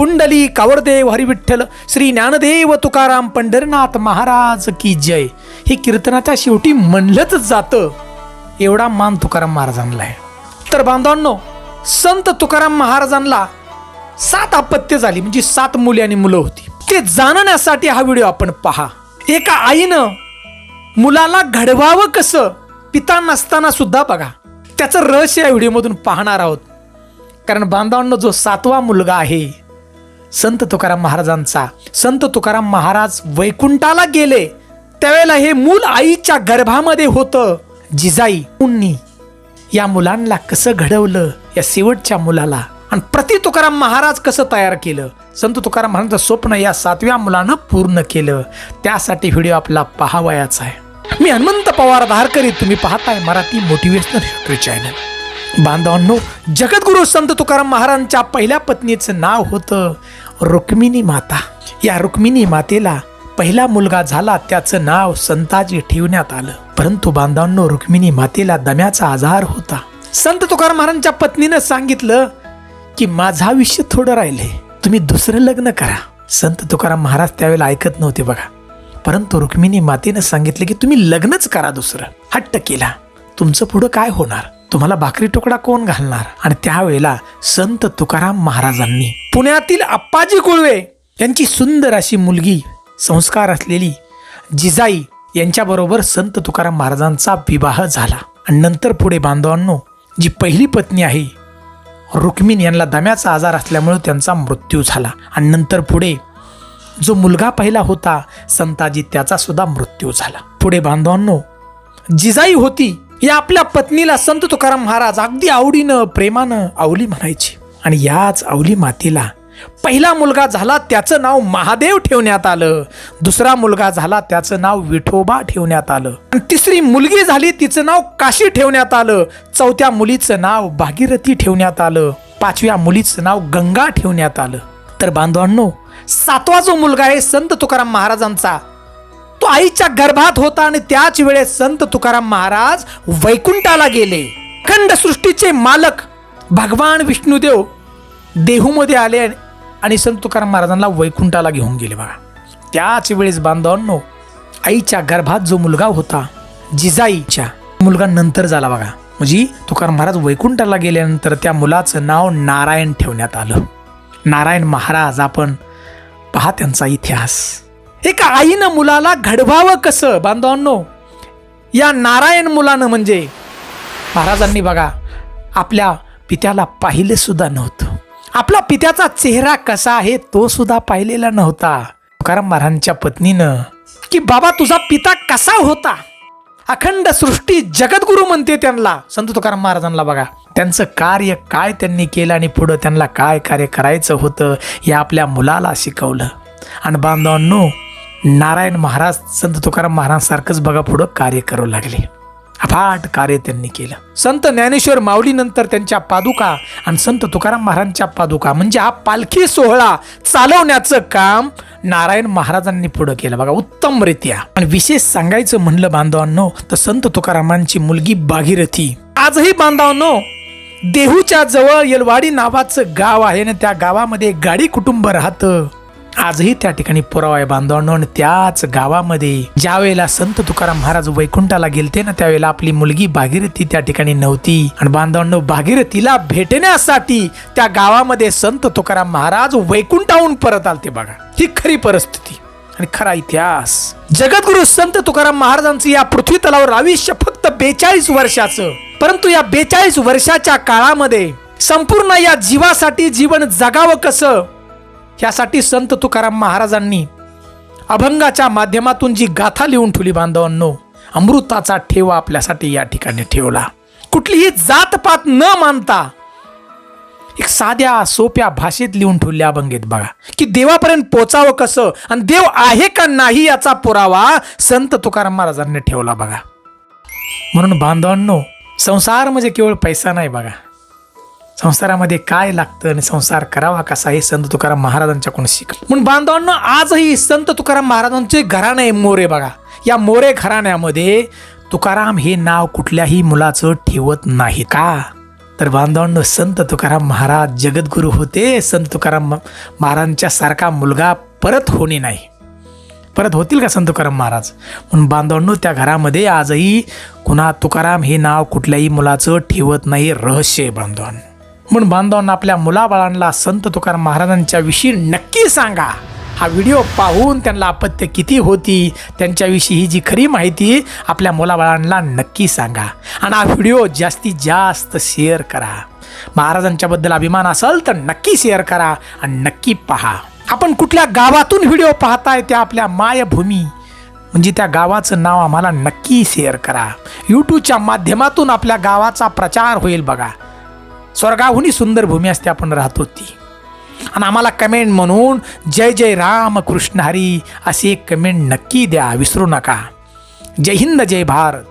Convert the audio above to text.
पुंडली कावरदेव हरिविठ्ठल श्री ज्ञानदेव तुकाराम पंढरनाथ महाराज की जय. हे कीर्तनाच्या शेवटी म्हणलंच जातं. एवढा मान तुकाराम महाराजांना आहे. तर बांधवांनो संत तुकाराम महाराजांना सात अपत्य झाली म्हणजे सात मुली आणि मुलं होती. ते जाणण्यासाठी हा व्हिडिओ आपण पहा. एका आईनं मुलाला घडवावं कसं पिता नसताना सुद्धा बघा. त्याचं रहस्य या व्हिडिओमधून पाहणार आहोत. कारण बांधवांनो जो सातवा मुलगा आहे संत तुकाराम महाराजांचा. संत तुकाराम महाराज वैकुंठाला गेले. त्यावेळेला हे मूल आईच्या गर्भामध्ये होतं. जिजाई उन्नी या मुलांना कसं घडवलं? या शेवटच्या मुलाला. आणि प्रति तुकाराम महाराज कसं तयार केलं? संत तुकाराम महाराजांचं स्वप्न या सातव्या मुलानं पूर्ण केलं. त्यासाठी व्हिडिओ आपला पाहावयाचा आहे. मी हनुमंत पवार धारकरी. तुम्ही पाहताय मराठी मोटिवेशनल हिस्ट्री चॅनल. बांधवांनो जगद्गुरु संत तुकाराम महाराजांच्या पहिल्या पत्नीचं नाव होतं रुक्मिणी माता. या रुक्मिणी मातेला पहिला मुलगा झाला त्याचं नाव संताजी ठेवण्यात आलं. परंतु बांधवांनो रुक्मिणी मातेला दम्याचा आजार होता. संत तुकाराम महाराजांच्या पत्नीनं सांगितलं की माझं आयुष्य थोडं राहिले तुम्ही दुसरं लग्न करा. संत तुकाराम महाराज त्यावेळेला ऐकत नव्हते बघा. परंतु रुक्मिणी मातेनं सांगितलं की तुम्ही लग्नच करा दुसरं. हट्ट केला. तुमचं पुढं काय होणार? तुम्हाला भाकरी तुकडा कोण घालणार? आणि त्यावेळेला संत तुकाराम महाराजांनी पुण्यातील अप्पाजी कुळवे यांची सुंदर अशी मुलगी संस्कार असलेली जिजाई यांच्याबरोबर संत तुकाराम महाराजांचा विवाह झाला. आणि नंतर पुढे बांधवांनो जी पहिली पत्नी आहे रुक्मिणी यांना दम्याचा आजार असल्यामुळे त्यांचा मृत्यू झाला. आणि नंतर पुढे जो मुलगा पहिला होता संताजी त्याचा सुद्धा मृत्यू झाला. पुढे बांधवांनो जिजाई होती या आपल्या पत्नीला संत तुकाराम महाराज अगदी आवडीनं प्रेमानं आवली म्हणायची. आणि याच आवली मातेला पहिला मुलगा झाला त्याचं नाव महादेव ठेवण्यात आलं. दुसरा मुलगा झाला त्याचं नाव विठोबा ठेवण्यात आलं. आणि तिसरी मुलगी झाली तिचं नाव काशी ठेवण्यात आलं. चौथ्या मुलीचं नाव भागीरथी ठेवण्यात आलं. पाचव्या मुलीचं नाव गंगा ठेवण्यात आलं. तर बांधवांनो सातवा जो मुलगा आहे संत तुकाराम महाराजांचा तो आईच्या गर्भात होता आणि त्याच वेळेस संत तुकाराम महाराज वैकुंठाला गेले. खंड सृष्टीचे मालक भगवान विष्णुदेव देहूमध्ये आले आणि संत तुकाराम महाराजांना वैकुंठाला घेऊन गेले बघा. त्याच वेळेस बांधवांनो आईच्या गर्भात जो मुलगा होता जिजाईच्या मुलगा नंतर झाला बघा. म्हणजे तुकाराम महाराज वैकुंठाला गेल्यानंतर त्या मुलाचं नाव नारायण ठेवण्यात आलं. नारायण महाराज आपण पहा त्यांचा इतिहास. एका आईनं मुलाला घडवावं कसं बांधवांनो? या नारायण मुलानं म्हणजे महाराजांनी बघा आपल्या पित्याला पाहिले सुद्धा नव्हतं. आपला पित्याचा चेहरा कसा आहे तो सुद्धा पाहिलेला नव्हता. तुकाराम महाराजांच्या पत्नीनं की बाबा तुझा पिता कसा होता? अखंड सृष्टी जगद्गुरु म्हणते त्यांना संत तुकाराम महाराजांना बघा. त्यांचं कार्य काय त्यांनी केलं आणि पुढं त्यांना काय कार्य करायचं होतं हे आपल्या मुलाला शिकवलं. आणि बांधवांनो नारायण महाराज संत तुकाराम महाराजांसारखंच बघा पुढं कार्य करू लागले. अफाट कार्य त्यांनी केलं. संत ज्ञानेश्वर माऊलीनंतर त्यांच्या पादुका आणि संत तुकाराम महाराजांच्या पादुका म्हणजे हा पालखी सोहळा चालवण्याचं काम नारायण महाराजांनी पुढं केलं. बघा उत्तमरित्या. आणि विशेष सांगायचं म्हणलं बांधवांनो तर संत तुकारामांची मुलगी भागीरथी आजही बांधवांनो देहूच्या जवळ येलवाडी नावाचं गाव आहे आणि त्या गावामध्ये गाडी कुटुंब राहतं. आजही त्या ठिकाणी पुरावा आहे बांधवांनो. आणि त्याच गावामध्ये ज्या वेळेला संत तुकाराम महाराज वैकुंठाला गेलते ना त्यावेळेला आपली मुलगी भागीरथी त्या ठिकाणी नव्हती. आणि बांधवांनो भागीरथीला भेटण्यासाठी त्या गावामध्ये संत तुकाराम महाराज वैकुंठाहून परत आलते बघा. ही खरी परिस्थिती आणि खरा इतिहास. जगद्गुरु संत तुकाराम महाराजांचं या पृथ्वी तलावर आयुष्य फक्त बेचाळीस वर्षाचं. परंतु या बेचाळीस वर्षाच्या काळामध्ये संपूर्ण या जीवासाठी जीवन जगावं कसं? यासाठी संत तुकाराम महाराजांनी अभंगाच्या माध्यमातून जी गाथा लिहून ठेवली बांधवांनो अमृताचा ठेवा आपल्यासाठी या ठिकाणी ठेवला. कुठलीही जातपात न मानता एक साध्या सोप्या भाषेत लिहून ठेवल्या अभंगेत बघा. की देवापर्यंत पोचावं कसं आणि देव आहे का नाही याचा पुरावा संत तुकाराम महाराजांनी ठेवला बघा. म्हणून बांधवांनो संसार म्हणजे केवळ पैसा नाही बघा. संसारामध्ये काय लागतं आणि संसार करावा कसा हे संत तुकाराम महाराजांच्याकडून शिकलं? म्हणून बांधवांनो आजही संत तुकाराम महाराजांचे घराणं आहे मोरे बघा. या मोरे घराण्यामध्ये तुकाराम हे नाव कुठल्याही मुलाचं ठेवत नाही का? तर बांधवांनो संत तुकाराम महाराज जगद्गुरू होते. संत तुकाराम महाराजांच्या सारखा मुलगा परत होणे नाही. परत होतील का संत तुकाराम महाराज? म्हणून बांधवांनो त्या घरामध्ये आजही कुणा तुकाराम हे नाव कुठल्याही मुलाचं ठेवत नाही रहस्य आहे बांधवांनो. म्हणून बांधवांना आपल्या मुलाबाळांना संत तुकाराम महाराजांच्या विषयी नक्की सांगा. हा व्हिडिओ पाहून त्यांना अपत्य किती होती त्यांच्याविषयी ही जी खरी माहिती आपल्या मुलाबाळांना नक्की सांगा. आणि हा व्हिडिओ जास्तीत जास्त शेअर करा. महाराजांच्याबद्दल अभिमान असेल तर नक्की शेअर करा आणि नक्की पहा. आपण कुठल्या गावातून व्हिडिओ पाहताय त्या आपल्या मायभूमी? म्हणजे त्या गावाचं नाव आम्हाला नक्की शेअर करा. यूट्यूबच्या माध्यमातून आपल्या गावाचा प्रचार होईल बघा. स्वर्गाहूनही सुंदर भूमी असते आपण राहत होती आणि आम्हाला कमेंट म्हणून जय जय राम कृष्ण हरी असे कमेंट नक्की द्या विसरू नका. जय हिंद जय भारत.